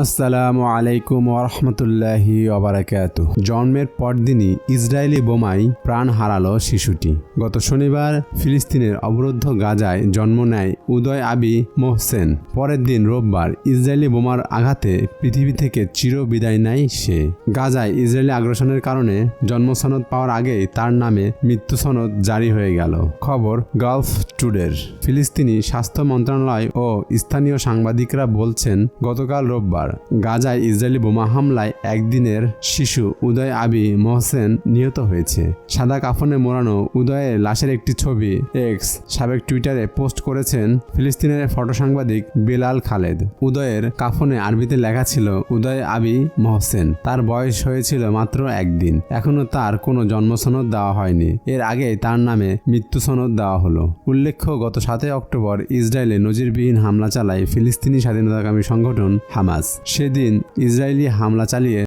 আসসালামু আলাইকুম ওরহমতুল্লাহি ওবরাকাত জন্মের পরদিনই ইসরায়েলি বোমায় প্রাণ হারালো শিশুটি। গত শনিবার ফিলিস্তিনের অবরুদ্ধ গাজায় জন্ম নেয় উদয় আবি মোহসেন। পরের দিন রোববার ইসরায়েলি বোমার আঘাতে পৃথিবী থেকে চির বিদায় নেয় সে। গাজায় ইসরায়েলি আগ্রাসনের কারণে জন্ম সনদ পাওয়ার আগেই তার নামে মৃত্যু সনদ জারি হয়ে গেল। খবর গালফ টুডের। ফিলিস্তিনি স্বাস্থ্য মন্ত্রণালয় ও স্থানীয় সাংবাদিকরা বলছেন, গতকাল রোববার গাজায় ইসরায়েলি বোমা হামলায় একদিনের শিশু উদয় আবি মোহসেন নিহত হয়েছে। সাদা কাফনে মোড়ানো উদয়ের লাশের একটি ছবি এক্স সাবেক টুইটারে পোস্ট করেছেন ফিলিস্তিনের ফটো সাংবাদিক বেলাল খালেদ। উদয়ের কাফনে আরবিতে লেখা ছিল উদয় আবি মোহসেন। তার বয়স হয়েছিল মাত্র একদিন। এখনও তার কোনো জন্মসনদ দেওয়া হয়নি। এর আগে তার নামে মৃত্যু সনদ দেওয়া হলো। উল্লেখ্য, গত সাতই অক্টোবর ইসরায়েলে নজিরবিহীন হামলা চালায় ফিলিস্তিনি স্বাধীনতাকামী সংগঠন হামাস। সেদিন ইসরায়েলি হামলা চালিয়ে